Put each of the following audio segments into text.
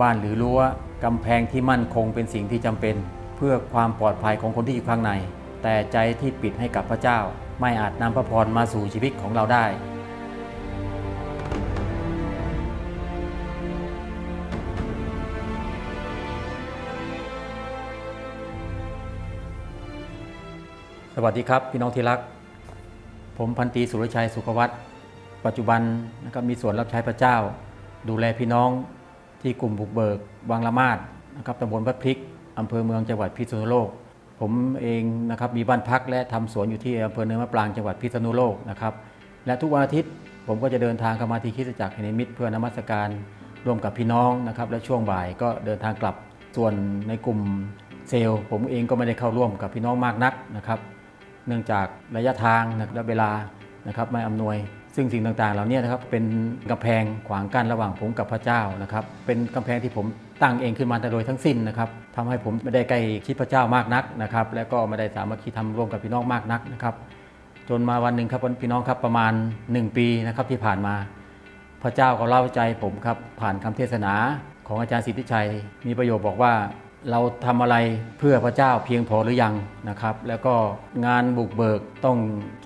บ้านหรือรั้วกำแพงที่มั่นคงเป็นสิ่งที่จำเป็น เพื่อความปลอดภัยของคนที่อยู่ข้างใน แต่ใจที่ปิดให้กับพระเจ้า ไม่อาจนำพระพรมาสู่ชีวิตของเราได้สวัสดีครับพี่น้องที่รัก ผมพันตีสุรชัยสุขวัตรปัจจุบันนะครับมีส่วนรับใช้พระเจ้า ดูแลพี่น้อง ที่กลุ่มบุกเบิกบางละมาดนะครับตำบลพระพริกอำเภอเมืองจังหวัดพิษณุโลก ผมเองนะครับมีบ้านพักและทำสวนอยู่ที่อำเภอเนินมะปรางจังหวัดพิษณุโลกนะครับและทุกวันอาทิตย์ผมก็จะเดินทางเข้ามาที่คริสตจักรแห่งนิมิตรเพื่อนมัสการร่วมกับพี่น้องนะครับและช่วงบ่ายก็เดินทางกลับส่วนในกลุ่มเซลล์ผมเองก็ไม่ได้เข้าร่วมกับพี่น้องมากนักนะครับ เนื่องจากระยะทางและเวลานะครับไม่อำนวย ซึ่งสิ่งต่างๆเหล่านี้นะครับเป็นกำแพงขวางกั้นระหว่างผมกับพระเจ้านะครับเป็นกำแพงที่ผมตั้งเองขึ้นมาแต่โดยทั้งสิ้นนะครับทำให้ผมไม่ได้ใกล้ชิดพระเจ้ามากนักนะครับและก็ไม่ได้สามัคคีทำร่วมกับพี่น้องมากนักนะครับจนมาวันหนึ่งครับพี่น้องครับประมาณ 1 ปีนะครับที่ผ่านมา พระเจ้าก็เล่าใจผมครับผ่านคำเทศนาของอาจารย์สิทธิชัย มีประโยชน์บอกว่า เราทำอะไรเพื่อพระเจ้าเพียงพอหรือยังนะครับ แล้วก็งานบุกเบิกต้อง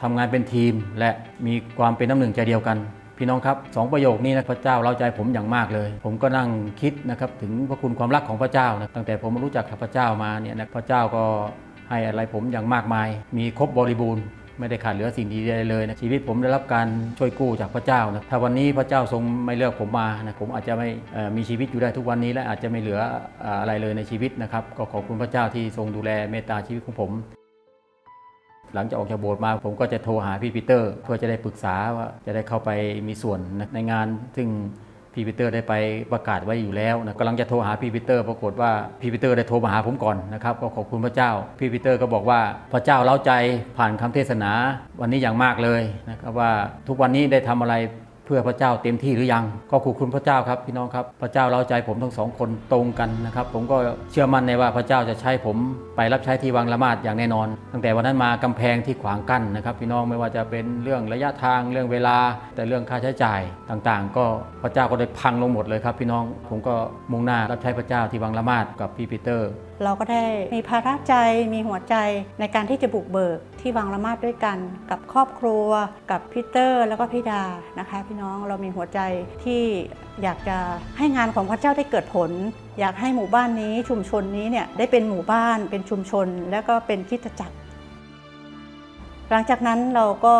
ทำงานเป็นทีม และมีความเป็นน้ำหนึ่งใจเดียวกัน พี่น้องครับสองประโยคนี้นะพระเจ้าเล่าใจผมอย่างมากเลย ผมก็นั่งคิดนะครับถึงพระคุณความรักของพระเจ้านะตั้งแต่ผมรู้จักกับพระเจ้ามาเนี่ยนะพระเจ้าก็ให้อะไรผมอย่างมากมาย มีครบบริบูรณ์ ไม่ได้ขาดเหลือสิ่งดีใดเลยนะชีวิตผมได้รับการช่วยกู้จากพระเจ้านะถ้าวันนี้พระเจ้าทรงไม่เลือกผมมานะผมอาจจะไม่มีชีวิตอยู่ได้ทุกวันนี้และอาจจะไม่เหลือเอ่ออะไรเลยในชีวิตนะครับ ก็ขอบคุณพระเจ้าที่ทรงดูแลเมตตาชีวิตของผมหลังจากออกจากโบสถ์มาผมก็จะโทรหาพี่ปีเตอร์ เพื่อจะได้ปรึกษาว่าจะได้เข้าไปมีส่วนในงานซึ่ง พี่ปีเตอร์ได้ไปประกาศไว้อยู่แล้วนะกำลังจะโทรหาพี่ปีเตอร์ ปรากฏว่าพี่ปีเตอร์ได้โทรมาหาผมก่อนนะครับก็ขอบคุณพระเจ้า พี่ปีเตอร์ก็บอกว่าพระเจ้าเล้าใจผ่านคำเทศนาวันนี้อย่างมากเลยนะครับว่าทุกวันนี้ได้ทำอะไร พื่อพระเจ้าเต็มที่หรือยัง ก็ขอบคุณพระเจ้าครับพี่น้องครับพระเจ้าเราใจผมทั้งสองคนตรงกันนะครับ ผมก็เชื่อมั่นในว่าพระเจ้าจะใช้ผมไปรับใช้ที่วังละมาดอย่างแน่นอน ตั้งแต่วันนั้นมากำแพงที่ขวางกั้นนะครับ พี่น้องไม่ว่าจะเป็นเรื่องระยะทางเรื่องเวลา แต่เรื่องค่าใช้จ่ายต่างๆ ก็พระเจ้าก็ได้พังลงหมดเลยครับ พี่น้องผมก็มุ่งหน้ารับใช้พระเจ้าที่วังละมาดกับพี่ปีเตอร์ เราก็ได้มีภาระใจ มีหัวใจในการที่จะบุกเบิกที่วังละมาดด้วยกัน กับครอบครัว กับพีเตอร์ แล้วก็พี่ดานะคะ พี่น้องเรามีหัวใจที่อยากจะให้งานของพระเจ้าได้เกิดผล อยากให้หมู่บ้านนี้ชุมชนนี้เนี่ยได้เป็นหมู่บ้านเป็นชุมชน แล้วก็เป็นคริสตจักร หลังจากนั้นเราก็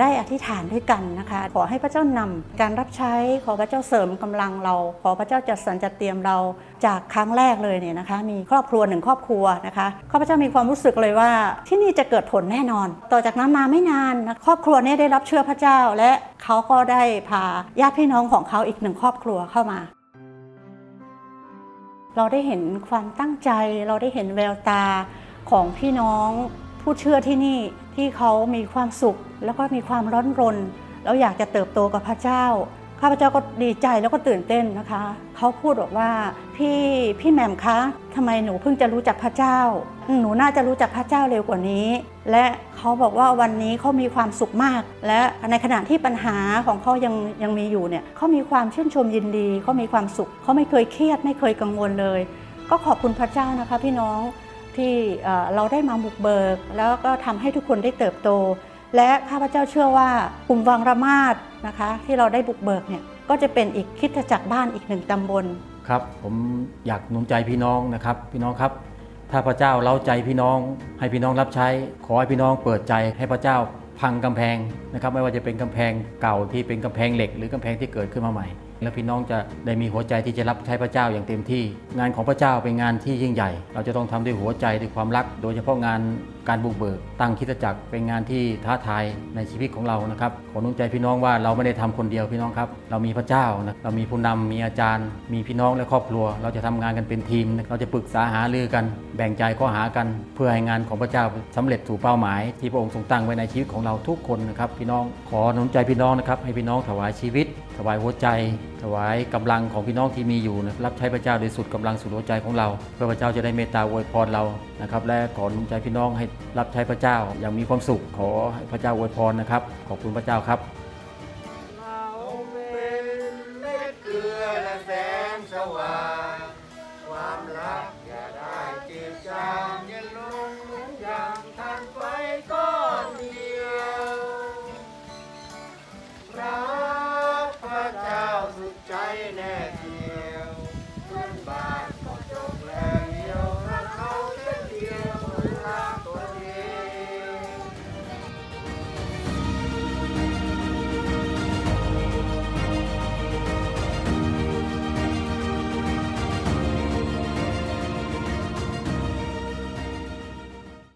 ได้อธิษฐานด้วยกันนะคะ ขอให้พระเจ้านำการรับใช้ขอพระเจ้าเสริมกำลังเรา ขอพระเจ้าจัดสรรจัดเตรียมเราจากครั้งแรกเลยเนี่ยนะคะ มีครอบครัวหนึ่งครอบครัวนะคะข้าพเจ้ามีความรู้สึกเลยว่าที่นี่จะเกิดผลแน่นอน ต่อจากนั้นมาไม่นานนะครอบครัวนี้ได้รับเชื่อพระเจ้า และเขาก็ได้พาญาติพี่น้องของเขาอีกหนึ่งครอบครัวเข้ามาเราได้เห็นความตั้งใจเราได้เห็นแววตาของพี่น้อง ผู้เชื่อที่นี่ที่เขามีความสุข แล้วก็มีความร้อนรน แล้วอยากจะเติบโตกับพระเจ้า ข้าพเจ้าก็ดีใจแล้วก็ตื่นเต้นนะคะ เขาพูดบอกว่าพี่พี่แหม่มคะทำไมหนูเพิ่งจะรู้จักพระเจ้า หนูน่าจะรู้จักพระเจ้าเร็วกว่านี้ และเขาบอกว่าวันนี้เขามีความสุขมาก และในขณะที่ปัญหาของเขายังยังมีอยู่เนี่ยเขามีความชื่นชมยินดีเขามีความสุขเขาไม่เคยเครียดไม่เคยกังวลเลย ก็ขอบคุณพระเจ้านะคะ พี่น้อง ที่เราได้มาบุกเบิก แล้วก็ทำให้ทุกคนได้เติบโต และข้าพเจ้าเชื่อว่ากลุ่มวังระมาดนะคะ ที่เราได้บุกเบิกเนี่ยก็จะเป็นอีกคิดจักรบ้านอีกหนึ่งตำบลครับผมอยากหนุนใจพี่น้องนะครับ พี่น้องครับ ถ้าพระเจ้าเล้าใจพี่น้อง ให้พี่น้องรับใช้ ขอให้พี่น้องเปิดใจให้พระเจ้าพังกำแพงนะครับ ไม่ว่าจะเป็นกำแพงเก่าที่เป็นกำแพงเหล็ก หรือกำแพงที่เกิดขึ้นมาใหม่ แล้วพี่น้องจะได้มีหัวใจที่จะรับใช้พระเจ้าอย่างเต็มที่ งานของพระเจ้าเป็นงานที่ยิ่งใหญ่ เราจะต้องทำด้วยหัวใจด้วยความรัก โดยเฉพาะงานการบุกเบิกตั้งคิดจักรเป็นงานที่ท้าทายในชีวิตของเรานะครับขอนุนใจพี่น้องว่าเราไม่ได้ทำคนเดียวพี่น้องครับ เรามีพระเจ้านะเรามีผู้นำมีอาจารย์ มีพี่น้องและครอบครัว เราจะทำงานกันเป็นทีม เราจะปรึกษาหารือกัน แบ่งใจข้อหากัน เพื่อให้งานของพระเจ้าสำเร็จสู่เป้าหมาย ที่พระองค์ทรงตั้งไว้ในชีวิตของเราทุกคนนะครับพี่น้องขอนุนใจพี่น้องนะครับให้พี่น้องถวายชีวิต ถวายหัวใจ ถวายกำลังของพี่น้องที่มีอยู่นะรับใช้พระเจ้าโดยสุดกำลังสุดหัวใจของเรา เพื่อพระเจ้าจะได้เมตตาอวยพรเรานะครับและขอหนุนใจพี่น้องให้รับใช้พระเจ้าอย่างมีความสุขขอให้พระเจ้าอวยพรนะครับขอบคุณพระเจ้าครับ